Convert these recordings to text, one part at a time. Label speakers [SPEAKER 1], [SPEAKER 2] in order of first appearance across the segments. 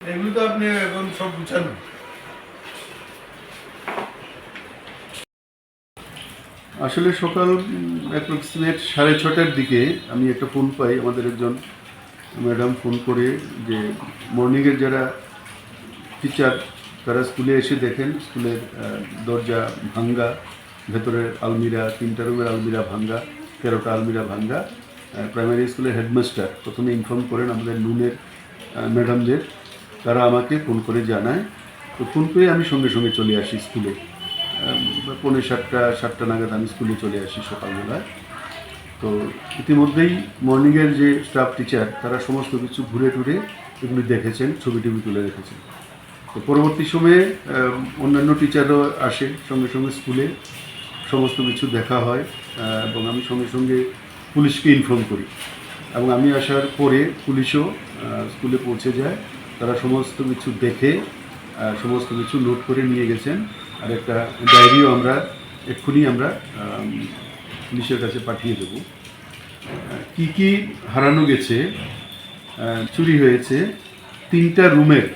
[SPEAKER 1] এগুলো তো আপনি এখন সব আসলে সকাল অ্যাপ্রক্সিমেট সাড়ে ছটার দিকে আমি একটা ফোন পাই আমাদের একজন ম্যাডাম ফোন করে যে মর্নিংয়ের যারা টিচার তারা স্কুলে এসে দেখেন স্কুলের দরজা ভাঙ্গা, ভেতরের আলমিরা, তিনটা রুমের আলমিরা ভাঙ্গা, তেরোটা আলমিরা ভাঙ্গা। প্রাইমারি স্কুলের হেডমাস্টার প্রথমে ইনফর্ম করেন আমাদের নুনের ম্যাডামদের তারা আমাকে ফোন করে জানায়। তো ফোন পেয়ে আমি সঙ্গে সঙ্গে চলে আসি স্কুলে আম, পৌনে সাতটা সাতটা নাগাদ আমি স্কুলে চলে আসি সকালবেলায় তো ইতিমধ্যেই মর্নিংয়ের যে স্টাফ টিচার তারা সমস্ত কিছু ঘুরে টুরে এগুলি দেখেছেন ছবি টবি তুলে রেখেছেন। তো পরবর্তী সময়ে অন্যান্য টিচারও আসে সঙ্গে সঙ্গে স্কুলে সমস্ত কিছু দেখা হয় এবং আমি সঙ্গে সঙ্গে পুলিশকে ইনফর্ম করি। এবং আমি আসার পরে পুলিশও স্কুলে পৌঁছে যায়। তারা সমস্ত কিছু দেখে সমস্ত কিছু নোট করে নিয়ে গেছেন। আর একটা ডায়েরিও আমরা এক্ষুনি আমরা পুলিশের কাছে পাঠিয়ে দেবো। কি কি হারানো গেছে চুরি হয়েছে, তিনটা রুমের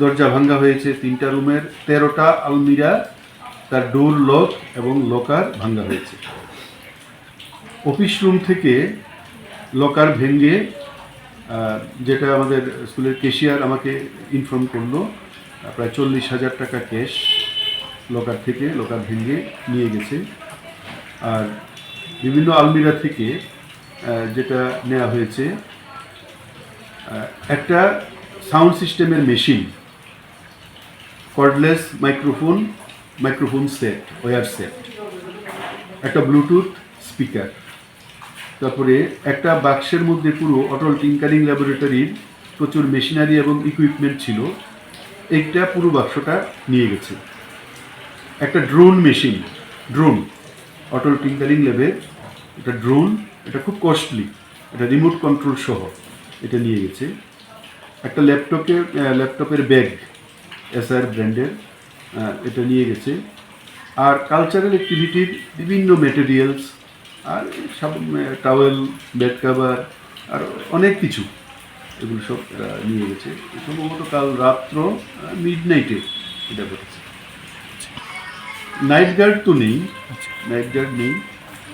[SPEAKER 1] দরজা ভাঙ্গা হয়েছে, তিনটা রুমের তেরোটা আলমিরা, তার ডোর লক এবং লকার ভাঙ্গা হয়েছে। অফিস রুম থেকে লকার ভেঙে যেটা আমাদের স্কুলের কেশিয়ার আমাকে ইনফর্ম করল প্রায় চল্লিশ হাজার টাকা ক্যাশ লকার থেকে, লকার ভেঙে নিয়ে গেছে। আর বিভিন্ন আলমিরা থেকে যেটা নেওয়া হয়েছে একটা সাউন্ড সিস্টেমের machine cordless microphone microphone set war set একটা ব্লুটুথ স্পিকার তারপরে একটা বাক্সের মধ্যে পুরো অটল টিঙ্কারিং ল্যাবরেটরির প্রচুর মেশিনারি এবং ইকুইপমেন্ট ছিল। এইটা পুরো বাক্সটা নিয়ে গেছে। একটা drone machine drone Atal tinkering ল্যাবের এটা ড্রোন এটা খুব কস্টলি এটা রিমোট কন্ট্রোল সহ এটা নিয়ে গেছে। একটা ল্যাপটপের ল্যাপটপের ব্যাগ এসআর ব্র্যান্ডের এটা নিয়ে গেছে। আর কালচারাল অ্যাক্টিভিটির বিভিন্ন মেটেরিয়ালস আর সব টাওয়েল বেড কাভার আর অনেক কিছু। এগুলো সব এরা নিয়ে গেছে। সম্ভবত কাল রাত্র মিড নাইটে এটা ঘটেছে। নাইট গার্ড তো নেই। নাইট গার্ড নেই।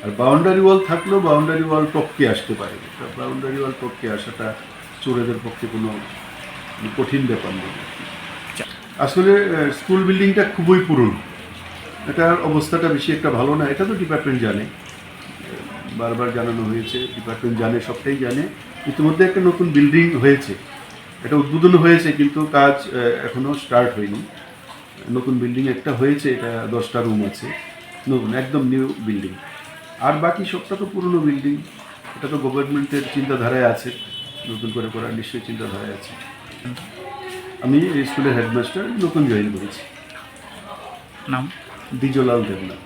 [SPEAKER 1] আর বাউন্ডারি ওয়াল থাকলেও বাউন্ডারি ওয়াল টপকে আসতে পারে। বাউন্ডারি ওয়াল টপকে আসাটা চোরেদের পক্ষে কোনো কঠিন ব্যাপার নয়। আসলে স্কুল বিল্ডিংটা খুবই পুরনো। এটার অবস্থাটা বেশি একটা ভালো না। এটা তো ডিপার্টমেন্ট জানে। বারবার জানানো হয়েছে ডিপার্টমেন্ট জানে সবটাই জানে। ইতিমধ্যে একটা নতুন বিল্ডিং হয়েছে। এটা উদ্বোধন হয়েছে কিন্তু কাজ আহ, এখনও স্টার্ট হয়নি। নতুন বিল্ডিং একটা হয়েছে এটা দশটা রুম আছে। নতুন একদম নিউ বিল্ডিং আর বাকি সবটা তো পুরনো বিল্ডিং এটা তো গভর্নমেন্টের চিন্তাধারায় আছে। নতুন করে করার নিশ্চয়ই চিন্তাধারায় আছে। আমি এই স্কুলের হেডমাস্টার নতুন জয়েন করেছি।
[SPEAKER 2] নাম?
[SPEAKER 1] দ্বিজলাল দেবনাথ।